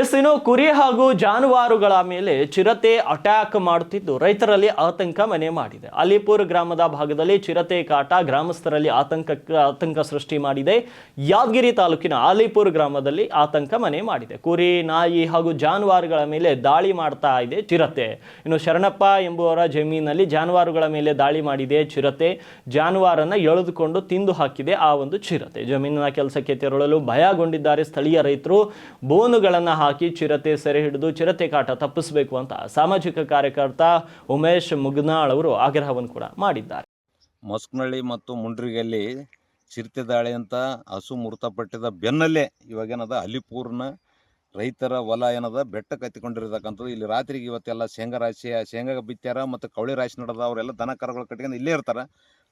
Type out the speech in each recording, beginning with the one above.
S ಇನ್ನು ಕುರಿ ಹಾಗೂ ಜಾನುವಾರುಗಳ ಮೇಲೆ ಚಿರತೆ ಅಟ್ಯಾಕ್ ಮಾಡುತ್ತಿದ್ದು, ರೈತರಲ್ಲಿ ಆತಂಕ ಮನೆ ಮಾಡಿದೆ. ಅಲಿಪುರ್ ಗ್ರಾಮದ ಭಾಗದಲ್ಲಿ ಚಿರತೆ ಕಾಟ ಗ್ರಾಮಸ್ಥರಲ್ಲಿ ಆತಂಕ ಆತಂಕ ಸೃಷ್ಟಿ ಮಾಡಿದೆ. ಯಾದಗಿರಿ ತಾಲೂಕಿನ ಅಲಿಪುರ್ ಗ್ರಾಮದಲ್ಲಿ ಆತಂಕ ಮನೆ ಮಾಡಿದೆ. ಕುರಿ, ನಾಯಿ ಹಾಗೂ ಜಾನುವಾರುಗಳ ಮೇಲೆ ದಾಳಿ ಮಾಡ್ತಾ ಇದೆ ಚಿರತೆ. ಇನ್ನು ಶರಣಪ್ಪ ಎಂಬುವರ ಜಮೀನಲ್ಲಿ ಜಾನುವಾರುಗಳ ಮೇಲೆ ದಾಳಿ ಮಾಡಿದೆ ಚಿರತೆ. ಜಾನುವಾರನ್ನ ಎಳೆದುಕೊಂಡು ತಿಂದು ಹಾಕಿದೆ ಆ ಒಂದು ಚಿರತೆ. ಜಮೀನಿನ ಕೆಲಸಕ್ಕೆ ತೆರಳಲು ಭಯಗೊಂಡಿದ್ದಾರೆ ಸ್ಥಳೀಯ ರೈತರು. ಬೋನುಗಳನ್ನು ಹಾಕಿ ಚಿರತೆ ಸೆರೆ ಹಿಡಿದು ಚಿರತೆ ಕಾಟ ತಪ್ಪಿಸಬೇಕು ಅಂತ ಸಾಮಾಜಿಕ ಕಾರ್ಯಕರ್ತ ಉಮೇಶ್ ಮುಗ್ನಾಳ್ ಅವರು ಆಗ್ರಹವನ್ನು ಕೂಡ ಮಾಡಿದ್ದಾರೆ. ಮಸ್ಕನಹಳ್ಳಿ ಮತ್ತು ಮುಂಡ್ರಿಗಲ್ಲಿ ಚಿರತೆ ದಾಳಿ ಅಂತ ಹಸು ಮೃತಪಟ್ಟಿದ ಬೆನ್ನಲ್ಲೇ ಇವಾಗೇನದ ಅಲಿಪೂರ್ನ ರೈತರ ಹೊಲ ಏನದ ಬೆಟ್ಟ ಕತ್ತಿಕೊಂಡಿರ್ತಕ್ಕಂಥದ್ದು. ಇಲ್ಲಿ ರಾತ್ರಿಗೆ ಇವತ್ತೆಲ್ಲ ಶೇಂಗಾ ರಾಶಿ ಶೇಂಗಾ ಬಿತ್ತಾರ ಮತ್ತು ಕವಳಿ ರಾಶಿ ನಡೆದ ಅವರೆಲ್ಲ ದನ ಕರುಗಳು ಕಟ್ಕೊಂಡು ಇಲ್ಲೇ ಇರ್ತಾರೆ.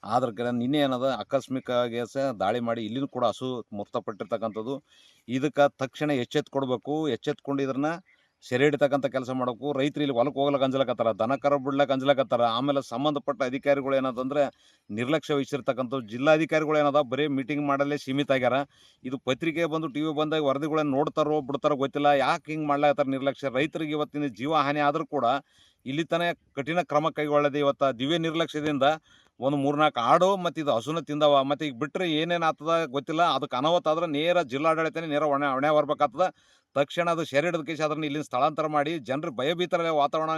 ಆದ್ರ ನಿನ್ನೆ ಏನದ ಆಕಸ್ಮಿಕವಾಗಿ ಸಹ ದಾಳಿ ಮಾಡಿ ಇಲ್ಲಿನೂ ಕೂಡ ಹಸು ಮೃತಪಟ್ಟಿರ್ತಕ್ಕಂಥದ್ದು. ಇದಕ್ಕೆ ತಕ್ಷಣ ಎಚ್ಚೆತ್ತು ಕೊಡಬೇಕು ಇದನ್ನ ಸೆರೆ ಹಿಡಿತಕ್ಕಂಥ ಕೆಲಸ ಮಾಡೋಕು, ರೈತರು ಇಲ್ಲಿ ಹೊಲಕ್ಕೆ ಹೋಗ್ಲಕ್ಕೆ ಅಂಜಲಕತ್ತಾರ ದನ ಕರು ಬಿಡ್ಲಕ್ಕೆ ಅಂಜಲಕತ್ತಾರ ಆಮೇಲೆ ಸಂಬಂಧಪಟ್ಟ ಅಧಿಕಾರಿಗಳು ಏನದಂದ್ರೆ ನಿರ್ಲಕ್ಷ್ಯ ವಹಿಸಿರ್ತಕ್ಕಂಥ ಜಿಲ್ಲಾಧಿಕಾರಿಗಳು ಏನದ ಬರೀ ಮೀಟಿಂಗ್ ಮಾಡಲ್ಲೇ ಸೀಮಿತ ಆಗ್ಯಾರ. ಇದು ಪತ್ರಿಕೆ ಬಂದು ಟಿ ವಿ ಬಂದಾಗ ವರದಿಗಳನ್ನ ನೋಡ್ತಾರೋ ಬಿಡ್ತಾರೋ ಗೊತ್ತಿಲ್ಲ, ಯಾಕೆ ಹಿಂಗೆ ಮಾಡ್ಲಾಕತ್ತಾರ ನಿರ್ಲಕ್ಷ್ಯ? ರೈತರಿಗೆ ಇವತ್ತಿನ ಜೀವ ಹಾನಿ ಆದರೂ ಕೂಡ ಇಲ್ಲಿ ತನಕ ಕಠಿಣ ಕ್ರಮ ಕೈಗೊಳ್ಳದೆ ಇವತ್ತು ದಿವ್ಯ ನಿರ್ಲಕ್ಷ್ಯದಿಂದ ಒಂದು ಮೂರ್ನಾಲ್ಕು ಆಡು ಮತ್ತು ಇದು ಹಸುನ ತಿಂದವ. ಮತ್ತು ಈಗ ಬಿಟ್ಟರೆ ಏನೇನು ಆಗ್ತದ ಗೊತ್ತಿಲ್ಲ. ಅದಕ್ಕೆ ಅನಾಹುತ ಆದ್ರೆ ನೇರ ಜಿಲ್ಲಾಡಳಿತನೇ ನೇರ ಹೊಣೆ ಹೊಣೆ ಬರ್ಬೇಕಾಗ್ತದ. ತಕ್ಷಣ ಅದು ಶರೀರದ ಹಿಡಿದ ಅದನ್ನು ಅದನ್ನ ಇಲ್ಲಿಂದ ಸ್ಥಳಾಂತರ ಮಾಡಿ, ಜನರು ಭಯಭೀತರ ವಾತಾವರಣ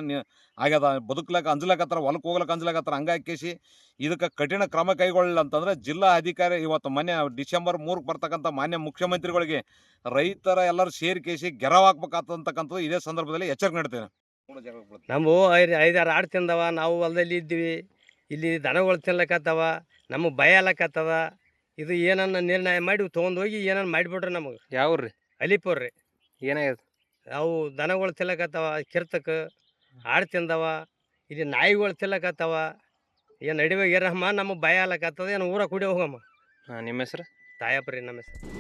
ಆಗ್ಯದ. ಬದುಕ್ಲಕ್ಕ ಅಂಜಲಕತ್ತಾರ ಹೊಲಕ್ಕೆ ಹೋಗ್ಲಕ್ಕೆ ಅಂಜಲಕತ್ತಾರ ಹಂಗಾಗಿ ಕೇಸಿ ಇದಕ್ಕೆ ಕಠಿಣ ಕ್ರಮ ಕೈಗೊಳ್ಳಲ್ಲ ಅಂತಂದ್ರೆ ಜಿಲ್ಲಾ ಅಧಿಕಾರಿ ಇವತ್ತು ಮೊನ್ನೆ ಡಿಸೆಂಬರ್ ಮೂರಕ್ಕೆ ಬರ್ತಕ್ಕಂಥ ಮಾನ್ಯ ಮುಖ್ಯಮಂತ್ರಿಗಳಿಗೆ ರೈತರ ಎಲ್ಲರೂ ಸೇರಿ ಕೇಸಿ ಗೆರವ್ ಹಾಕ್ಬೇಕಾಗ್ತಕ್ಕಂಥದ್ದು ಇದೇ ಸಂದರ್ಭದಲ್ಲಿ ಎಚ್ಚರಿಕೆ ನೀಡ್ತೇನೆ. ನಮ್ಮ ಐದು ಐದಾರು ಆಡು ತಿಂದವ ನಾವು ಹೊಲದಲ್ಲಿ ಇದ್ದೀವಿ. ಇಲ್ಲಿ ದನಗಳು ತಿನ್ಲಕ್ಕತ್ತವ ನಮಗೆ ಭಯ ಅಲ್ಲಕ್ಕತ್ತದ ಇದು ಏನನ್ನ ನಿರ್ಣಯ ಮಾಡಿ ತೊಗೊಂಡು ಹೋಗಿ ಏನನ್ನ ಮಾಡಿಬಿಟ್ರೆ ನಮಗೆ. ಯಾವ್ರಿ? ಅಲಿಪುರ್ ರೀ ಏನಾಗ್ಯದ ಅವು ದನಗಳು ತಿನ್ಲಕ್ಕತ್ತವ ಕಿರ್ತಕ ಆಡು ತಿಂದವ ಇಲ್ಲಿ ನಾಯಿಗಳು ತಿನ್ಲಕ್ಕತ್ತವ ಏನು ನಡಿವೆ ಏರಮ್ಮ ನಮಗೆ ಭಯ ಅಲ್ಲಕ್ಕತ್ತದ ಏನು ಊರ ಕುಡಿ ಹೋಗಮ್ಮ. ನಿಮ್ಮ ಹೆಸ್ರು? ತಾಯಪ್ಪ ರೀ ನಮ್ಮ ಹೆಸರು.